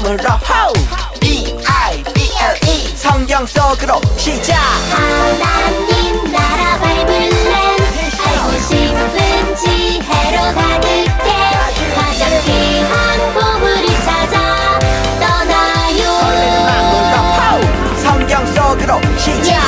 마음으로 호 B-I-B-L-E 성경 속으로 시작 하나님 나라 바이블은 알고 싶은 지혜로 가득해 가장 귀한 보물을 찾아 떠나요 마음으로 호 성경 속으로 시작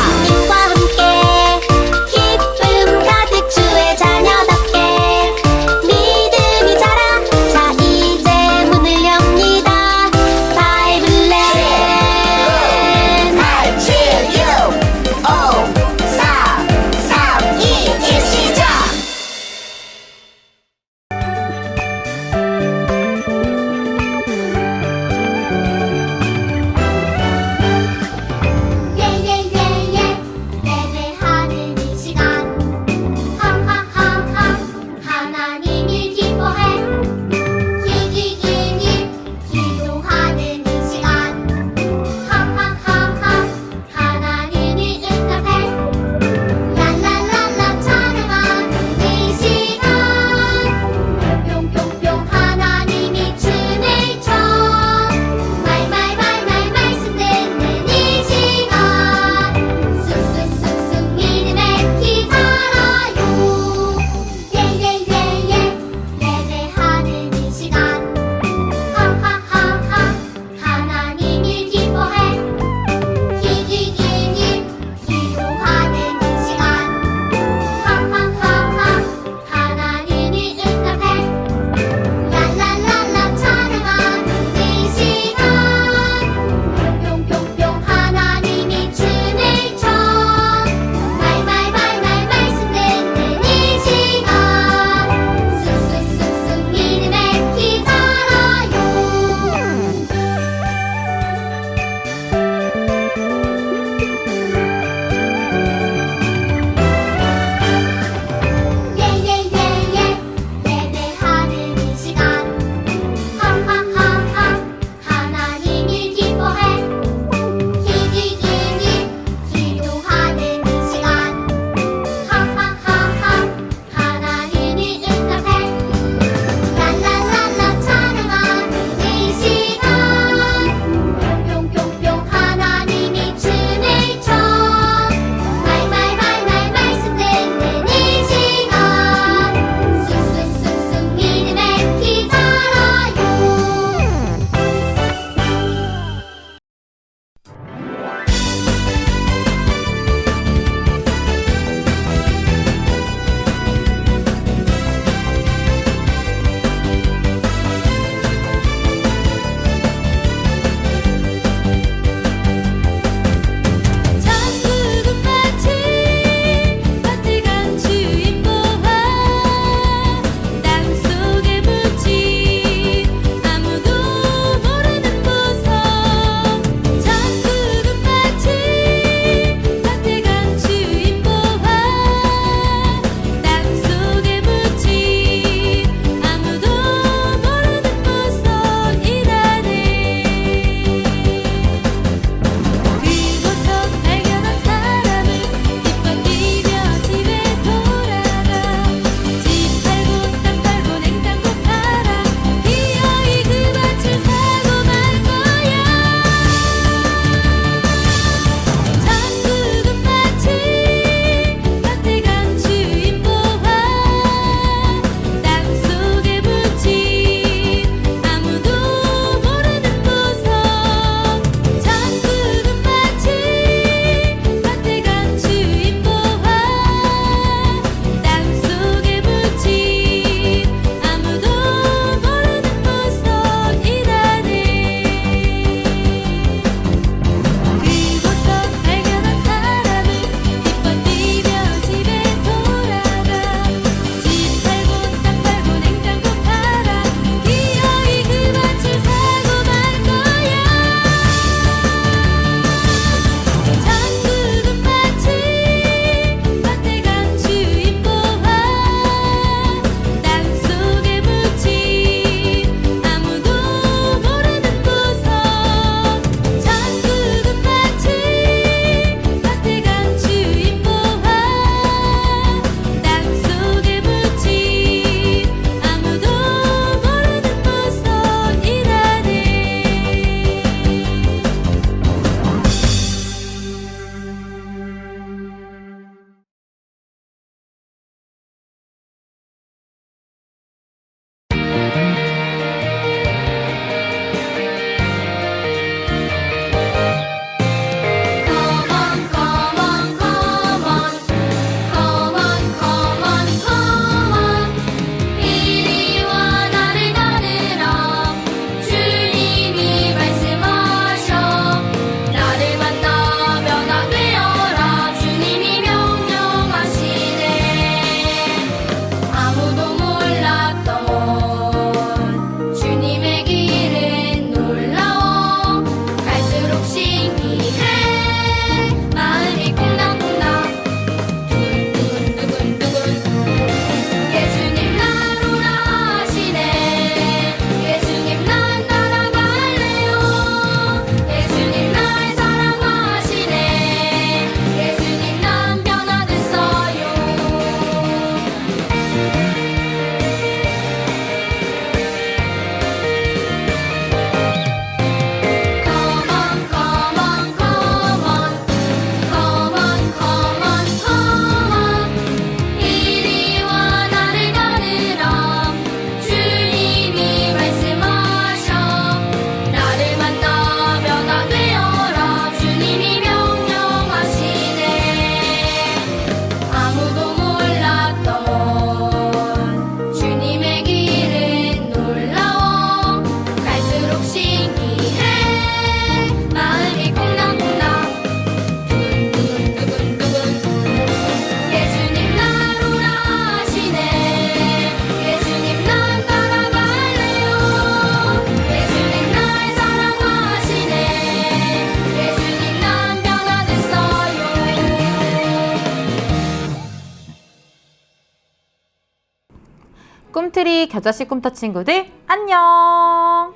꿈트리 겨자씨 꿈터 친구들 안녕!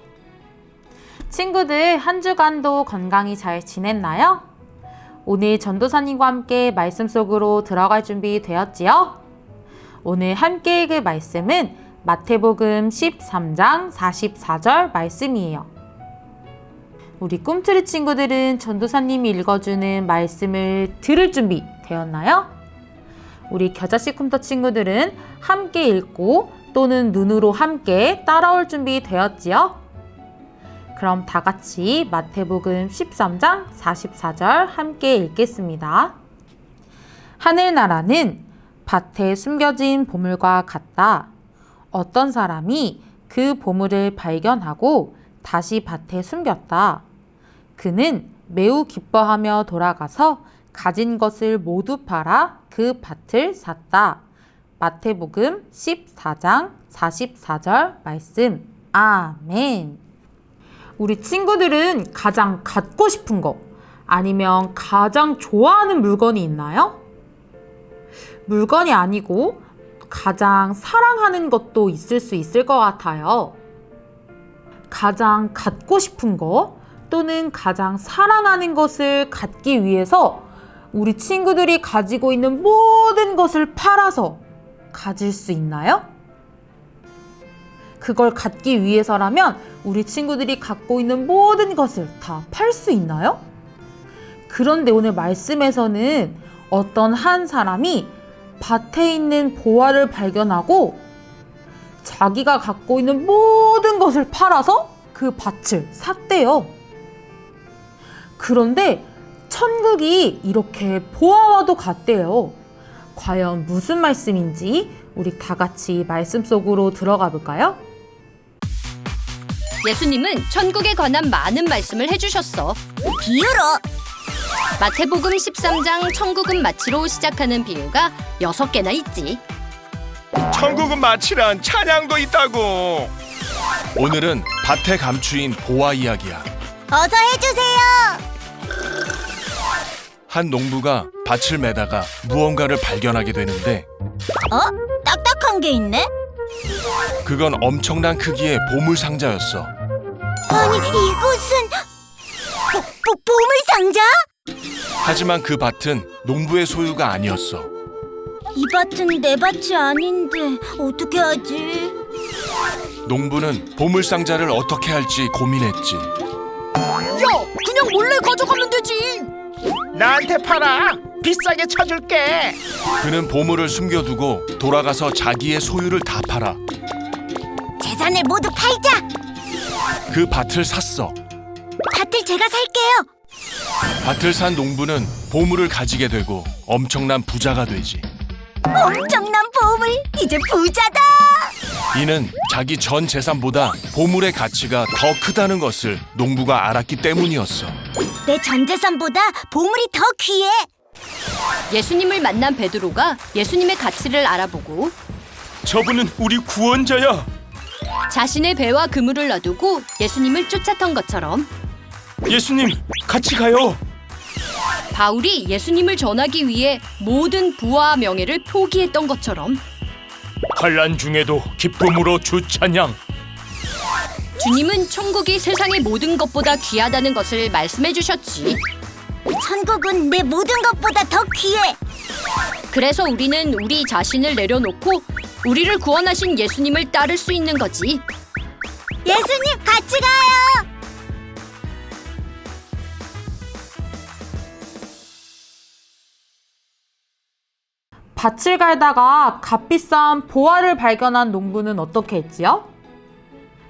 친구들 한 주간도 건강히 잘 지냈나요? 오늘 전도사님과 함께 말씀 속으로 들어갈 준비 되었지요? 오늘 함께 읽을 말씀은 마태복음 13장 44절 말씀이에요. 우리 꿈트리 친구들은 전도사님이 읽어주는 말씀을 들을 준비 되었나요? 우리 겨자씨 컴퓨터 친구들은 함께 읽고 또는 눈으로 함께 따라올 준비 되었지요? 그럼 다 같이 마태복음 13장 44절 함께 읽겠습니다. 하늘나라는 밭에 숨겨진 보물과 같다. 어떤 사람이 그 보물을 발견하고 다시 밭에 숨겼다. 그는 매우 기뻐하며 돌아가서 가진 것을 모두 팔아 그 밭을 샀다. 마태복음 14장 44절 말씀. 아멘. 우리 친구들은 가장 갖고 싶은 거 아니면 가장 좋아하는 물건이 있나요? 물건이 아니고 가장 사랑하는 것도 있을 수 있을 것 같아요. 가장 갖고 싶은 거 또는 가장 사랑하는 것을 갖기 위해서 우리 친구들이 가지고 있는 모든 것을 팔아서 가질 수 있나요? 그걸 갖기 위해서라면 우리 친구들이 갖고 있는 모든 것을 다 팔 수 있나요? 그런데 오늘 말씀에서는 어떤 한 사람이 밭에 있는 보화를 발견하고 자기가 갖고 있는 모든 것을 팔아서 그 밭을 샀대요. 그런데 천국이 이렇게 보아와도 같대요. 과연 무슨 말씀인지 우리 다 같이 말씀 속으로 들어가 볼까요? 예수님은 천국에 관한 많은 말씀을 해주셨어. 비유로 마태복음 13장 천국은 마치로 시작하는 비유가 여섯 개나 있지. 천국은 마치란 찬양도 있다고. 오늘은 밭에 감추인 보화 이야기야. 어서 해주세요. 한 농부가 밭을 매다가 무언가를 발견하게 되는데 어? 딱딱한 게 있네? 그건 엄청난 크기의 보물 상자였어. 아니 이곳은 보, 보, 보물 상자? 하지만 그 밭은 농부의 소유가 아니었어. 이 밭은 내 밭이 아닌데 어떻게 하지? 농부는 보물 상자를 어떻게 할지 고민했지. 야, 그냥 몰래 가져가면 되지. 나한테 팔아 비싸게 쳐줄게 그는 보물을 숨겨두고 돌아가서 자기의 소유를 다 팔아 재산을 모두 팔자. 그 밭을 샀어. 밭을 제가 살게요. 밭을 산 농부는 보물을 가지게 되고 엄청난 부자가 되지. 엄청난 보물 이제 부자다. 이는 자기 전 재산보다 보물의 가치가 더 크다는 것을 농부가 알았기 때문이었어. 내 전 재산보다 보물이 더 귀해. 예수님을 만난 베드로가 예수님의 가치를 알아보고 저분은 우리 구원자야. 자신의 배와 그물을 놔두고 예수님을 쫓았던 것처럼 예수님, 같이 가요. 바울이 예수님을 전하기 위해 모든 부와 명예를 포기했던 것처럼 환란 중에도 기쁨으로 주 찬양. 주님은 천국이 세상의 모든 것보다 귀하다는 것을 말씀해 주셨지. 천국은 내 모든 것보다 더 귀해. 그래서 우리는 우리 자신을 내려놓고 우리를 구원하신 예수님을 따를 수 있는 거지. 예수님 같이 가요. 밭을 갈다가 값비싼 보화를 발견한 농부는 어떻게 했지요?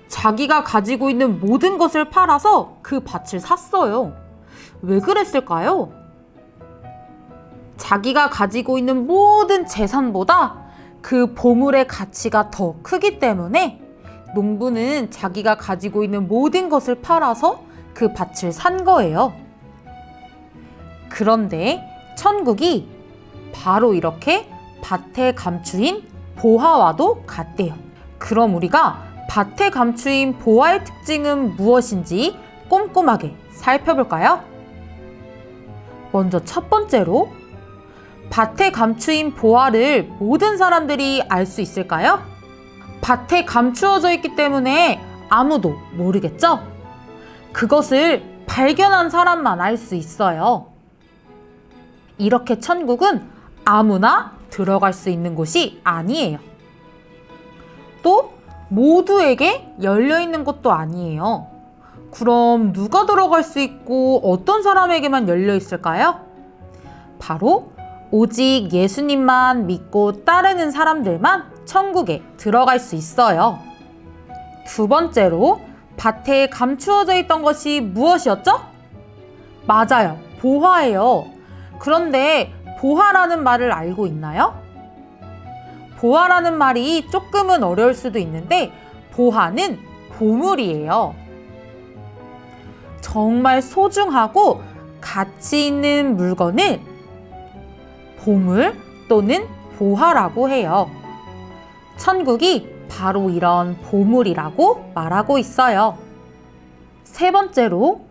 자기가 가지고 있는 모든 것을 팔아서 그 밭을 샀어요. 왜 그랬을까요? 자기가 가지고 있는 모든 재산보다 그 보물의 가치가 더 크기 때문에 농부는 자기가 가지고 있는 모든 것을 팔아서 그 밭을 산 거예요. 그런데 천국이 바로 이렇게 밭에 감추인 보화와도 같대요. 그럼 우리가 밭에 감추인 보화의 특징은 무엇인지 꼼꼼하게 살펴볼까요? 먼저 첫 번째로 밭에 감추인 보화를 모든 사람들이 알 수 있을까요? 밭에 감추어져 있기 때문에 아무도 모르겠죠? 그것을 발견한 사람만 알 수 있어요. 이렇게 천국은 아무나 들어갈 수 있는 곳이 아니에요. 또 모두에게 열려 있는 것도 아니에요. 그럼 누가 들어갈 수 있고 어떤 사람에게만 열려 있을까요? 바로 오직 예수님만 믿고 따르는 사람들만 천국에 들어갈 수 있어요. 두 번째로 밭에 감추어져 있던 것이 무엇이었죠? 맞아요. 보화예요. 그런데 보화라는 말을 알고 있나요? 보화라는 말이 조금은 어려울 수도 있는데 보화는 보물이에요. 정말 소중하고 가치 있는 물건을 보물 또는 보화라고 해요. 천국이 바로 이런 보물이라고 말하고 있어요. 세 번째로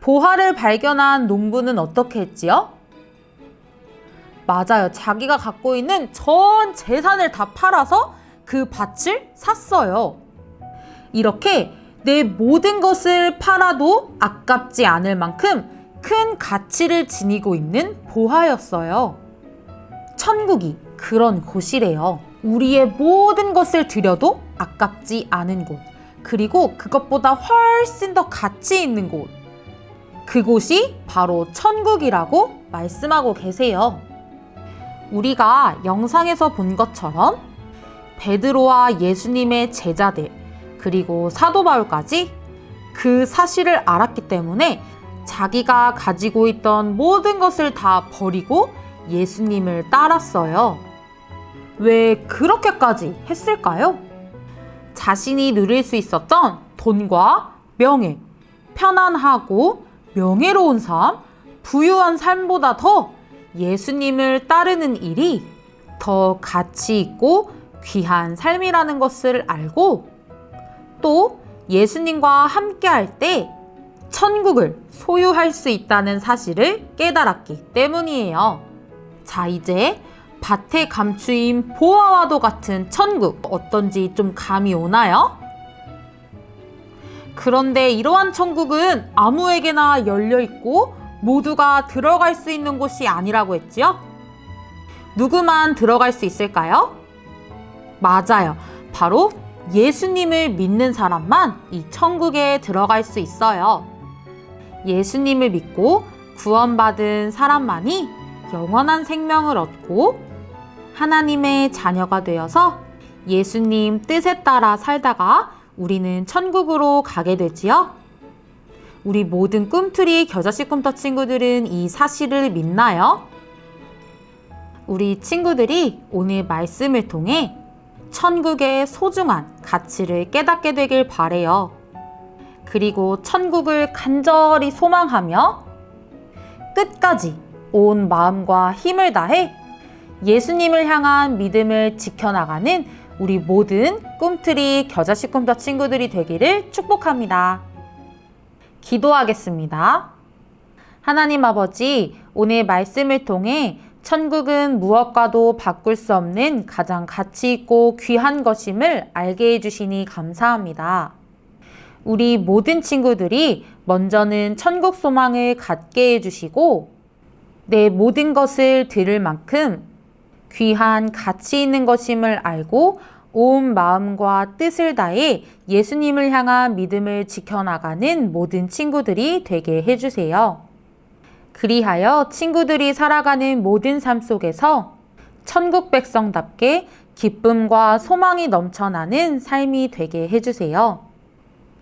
보화를 발견한 농부는 어떻게 했지요? 맞아요. 자기가 갖고 있는 전 재산을 다 팔아서 그 밭을 샀어요. 이렇게 내 모든 것을 팔아도 아깝지 않을 만큼 큰 가치를 지니고 있는 보화였어요. 천국이 그런 곳이래요. 우리의 모든 것을 들여도 아깝지 않은 곳. 그리고 그것보다 훨씬 더 가치 있는 곳. 그곳이 바로 천국이라고 말씀하고 계세요. 우리가 영상에서 본 것처럼 베드로와 예수님의 제자들 그리고 사도 바울까지 그 사실을 알았기 때문에 자기가 가지고 있던 모든 것을 다 버리고 예수님을 따랐어요. 왜 그렇게까지 했을까요? 자신이 누릴 수 있었던 돈과 명예, 편안하고 명예로운 삶, 부유한 삶보다 더 예수님을 따르는 일이 더 가치 있고 귀한 삶이라는 것을 알고 또 예수님과 함께 할 때 천국을 소유할 수 있다는 사실을 깨달았기 때문이에요. 자, 이제 밭에 감추인 보화와도 같은 천국 어떤지 좀 감이 오나요? 그런데 이러한 천국은 아무에게나 열려 있고 모두가 들어갈 수 있는 곳이 아니라고 했지요? 누구만 들어갈 수 있을까요? 맞아요. 바로 예수님을 믿는 사람만 이 천국에 들어갈 수 있어요. 예수님을 믿고 구원받은 사람만이 영원한 생명을 얻고 하나님의 자녀가 되어서 예수님 뜻에 따라 살다가 우리는 천국으로 가게 되지요. 우리 모든 꿈틀이 겨자씨 꿈터 친구들은 이 사실을 믿나요? 우리 친구들이 오늘 말씀을 통해 천국의 소중한 가치를 깨닫게 되길 바래요. 그리고 천국을 간절히 소망하며 끝까지 온 마음과 힘을 다해 예수님을 향한 믿음을 지켜나가는 우리 모든 꿈틀이 겨자씨 꿈터 친구들이 되기를 축복합니다. 기도하겠습니다. 하나님 아버지, 오늘 말씀을 통해 천국은 무엇과도 바꿀 수 없는 가장 가치 있고 귀한 것임을 알게 해주시니 감사합니다. 우리 모든 친구들이 먼저는 천국 소망을 갖게 해주시고 내 모든 것을 들을 만큼 귀한 가치 있는 것임을 알고 온 마음과 뜻을 다해 예수님을 향한 믿음을 지켜나가는 모든 친구들이 되게 해주세요. 그리하여 친구들이 살아가는 모든 삶 속에서 천국 백성답게 기쁨과 소망이 넘쳐나는 삶이 되게 해주세요.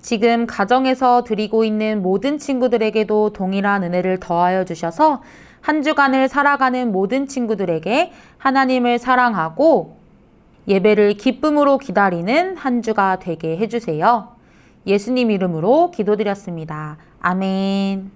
지금 가정에서 드리고 있는 모든 친구들에게도 동일한 은혜를 더하여 주셔서 한 주간을 살아가는 모든 친구들에게 하나님을 사랑하고 예배를 기쁨으로 기다리는 한 주가 되게 해주세요. 예수님 이름으로 기도드렸습니다. 아멘.